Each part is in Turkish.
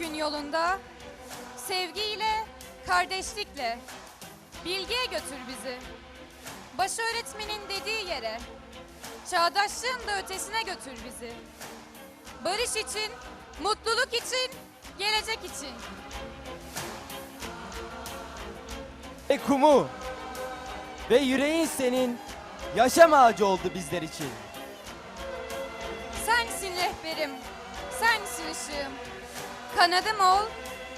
yükün yolunda sevgiyle, kardeşlikle bilgiye götür bizi. Baş öğretmenin dediği yere, çağdaşlığın da ötesine götür bizi. Barış için, mutluluk için, gelecek için. Ve kumu ve yüreğin senin yaşam ağacı oldu bizler için. Sensin rehberim, sensin ışığım. Kanadım ol,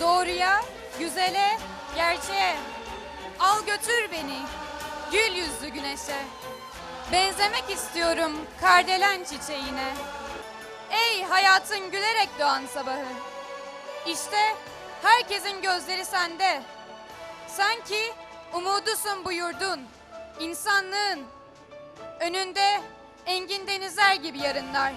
doğruya, güzele, gerçeğe. Al götür beni, gül yüzlü güneşe. Benzemek istiyorum kardelen çiçeğine. Ey hayatın gülerek doğan sabahı. İşte herkesin gözleri sende. Sanki umudusun buyurdun, insanlığın. Önünde engin denizler gibi yarınlar.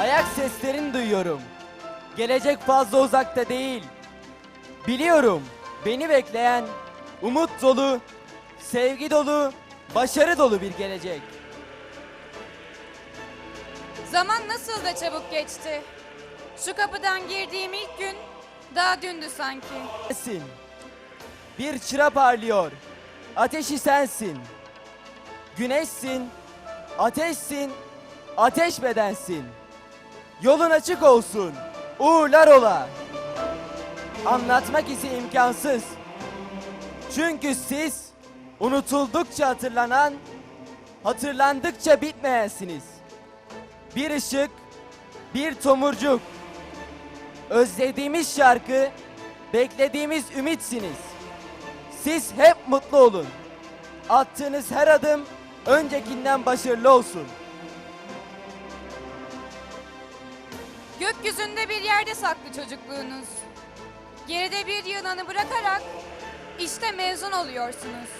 Ayak seslerini duyuyorum. Gelecek fazla uzakta değil. Biliyorum beni bekleyen umut dolu, sevgi dolu, başarı dolu bir gelecek. Zaman nasıl da çabuk geçti. Şu kapıdan girdiğim ilk gün daha dündü sanki. Sensin. Bir çıra parlıyor. Ateşi sensin. Güneşsin. Ateşsin. Ateş bedensin. Yolun açık olsun. Uğurlar ola. Anlatmak ise imkansız. Çünkü siz unutuldukça hatırlanan, hatırlandıkça bitmeyensiniz. Bir ışık, bir tomurcuk. Özlediğimiz şarkı, beklediğimiz ümitsiniz. Siz hep mutlu olun. Attığınız her adım öncekinden başarılı olsun. Gökyüzünde bir yerde saklı çocukluğunuz. Geride bir yılanı bırakarak işte mezun oluyorsunuz.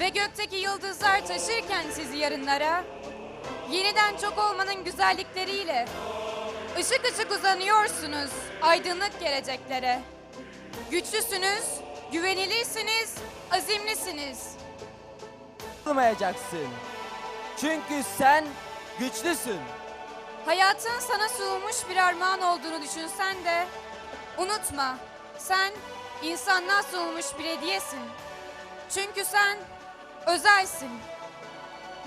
Ve gökteki yıldızlar taşırken sizi yarınlara, yeniden çok olmanın güzellikleriyle ışık ışık uzanıyorsunuz aydınlık geleceklere. Güçlüsünüz, güvenilirsiniz, azimlisiniz. Olmayacaksın. Çünkü sen güçlüsün. Hayatın sana sunulmuş bir armağan olduğunu düşünsen de unutma sen insanlığa sunulmuş bir hediyesin. Çünkü sen özelsin.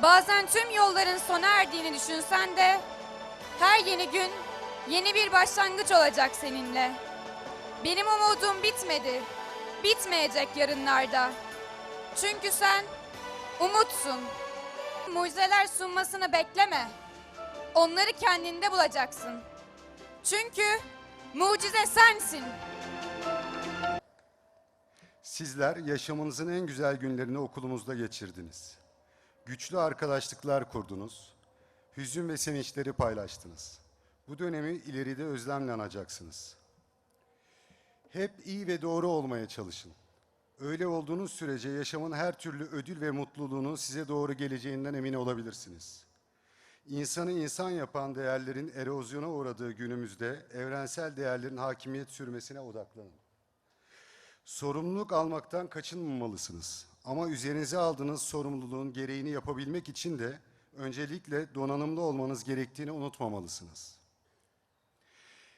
Bazen tüm yolların sona erdiğini düşünsen de her yeni gün yeni bir başlangıç olacak seninle. Benim umudum bitmedi. Bitmeyecek yarınlarda. Çünkü sen umutsun. Mucizeler sunmasını bekleme. Onları kendinde bulacaksın. Çünkü mucize sensin. Sizler yaşamınızın en güzel günlerini okulumuzda geçirdiniz. Güçlü arkadaşlıklar kurdunuz. Hüzün ve sevinçleri paylaştınız. Bu dönemi ileride özlemle anacaksınız. Hep iyi ve doğru olmaya çalışın. Öyle olduğunuz sürece yaşamın her türlü ödül ve mutluluğunun size doğru geleceğinden emin olabilirsiniz. İnsanı insan yapan değerlerin erozyona uğradığı günümüzde evrensel değerlerin hakimiyet sürmesine odaklanın. Sorumluluk almaktan kaçınmamalısınız. Ama üzerinize aldığınız sorumluluğun gereğini yapabilmek için de öncelikle donanımlı olmanız gerektiğini unutmamalısınız.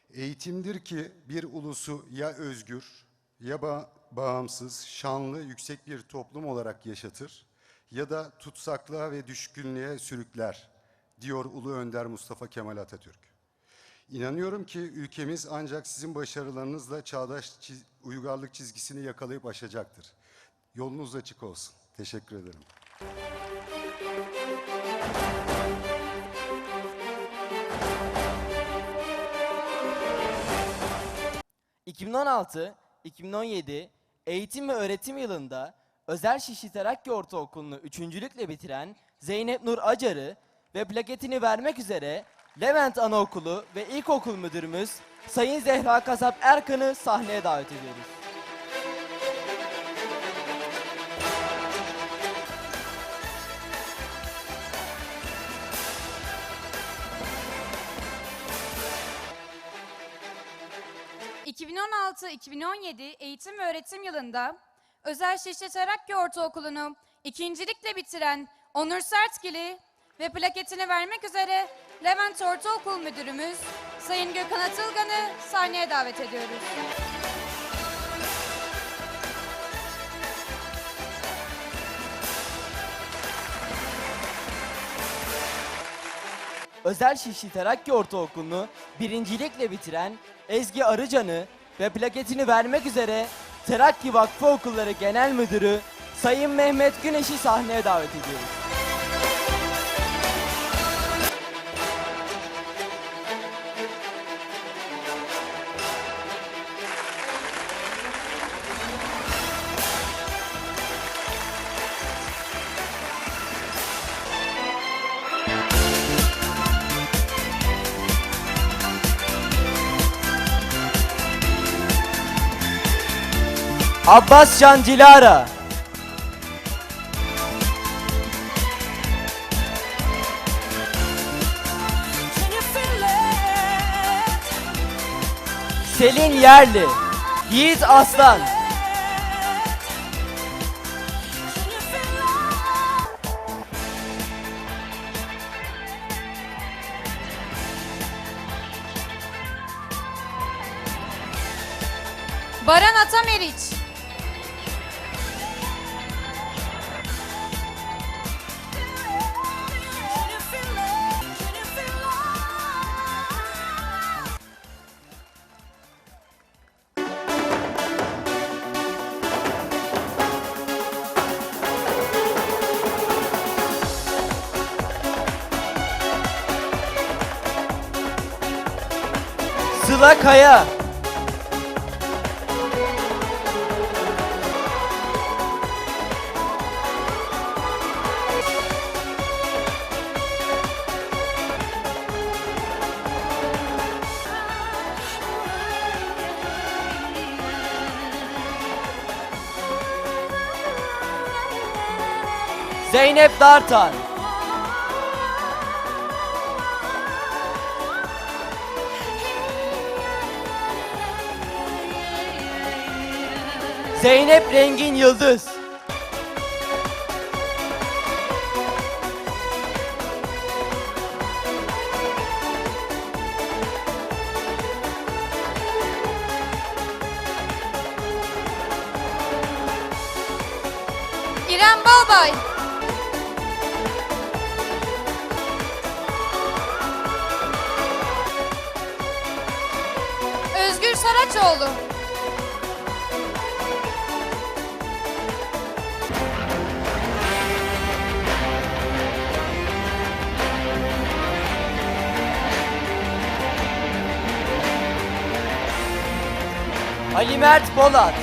Eğitimdir ki bir ulusu ya özgür ya ba- bağımsız, şanlı, yüksek bir toplum olarak yaşatır ya da tutsaklığa ve düşkünlüğe sürükler, diyor Ulu Önder Mustafa Kemal Atatürk. İnanıyorum ki ülkemiz ancak sizin başarılarınızla çağdaş çiz- uygarlık çizgisini yakalayıp aşacaktır. Yolunuz açık olsun. Teşekkür ederim. ...2016-2017 eğitim ve öğretim yılında Özel Şişli Terakki Ortaokulu'nu üçüncülükle bitiren Zeynep Nur Acar'ı ve plaketini vermek üzere Levent Anaokulu ve İlkokul Müdürümüz Sayın Zehra Kasap Erkan'ı sahneye davet ediyoruz. ...2016-2017 eğitim ve öğretim yılında... ...Özel Şişli Terakki Ortaokulu'nu ikincilikle bitiren Onur Sertgili... ...ve plaketini vermek üzere Levent Ortaokul Müdürümüz Sayın Gökhan Atılgan'ı sahneye davet ediyoruz. Özel Şişli Terakki Ortaokulu'nu birincilikle bitiren Ezgi Arıcan'ı ve plaketini vermek üzere Terakki Vakfı Okulları Genel Müdürü Sayın Mehmet Güneş'i sahneye davet ediyoruz. Abbas Can Cilara. Selin Yerli. Yiğit Aslan. Baran Atameriç. Sıla Kaya. Zeynep Dartan. Zeynep Rengin Yıldız. İrem Balbay. Özgür Saraçoğlu. Ali Mert Polat.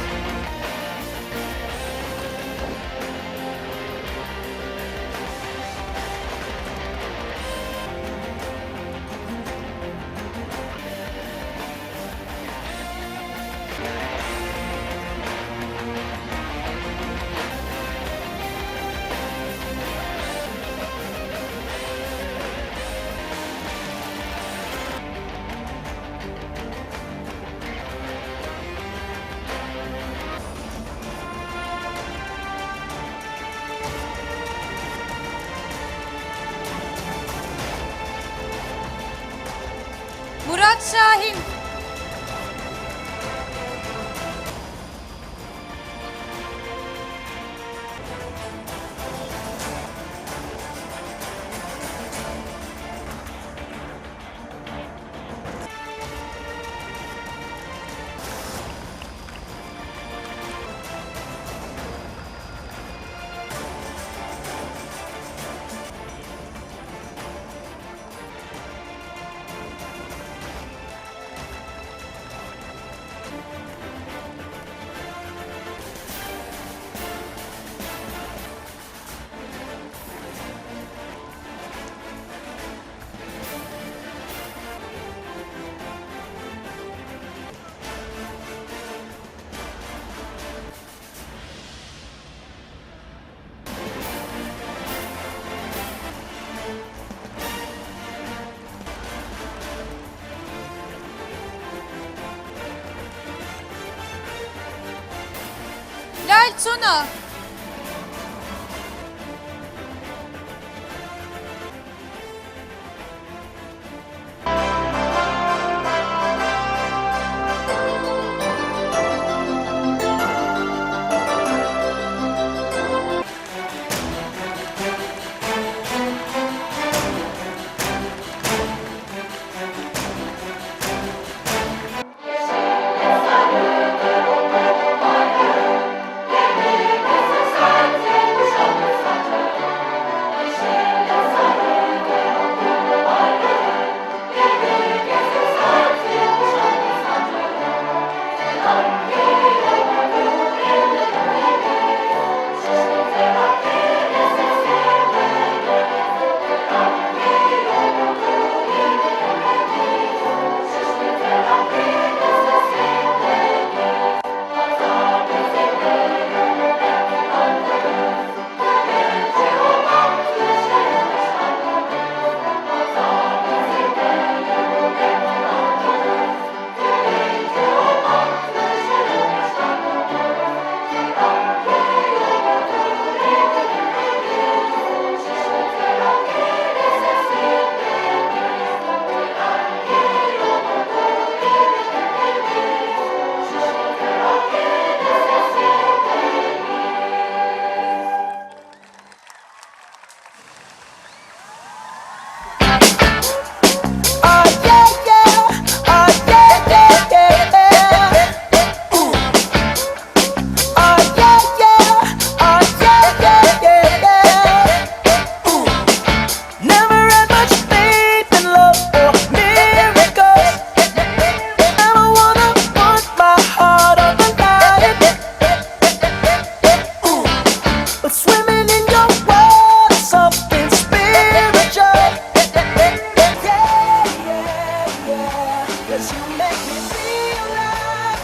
Shaheen. 真的。Cause you make me feel alive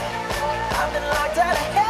I've been locked out of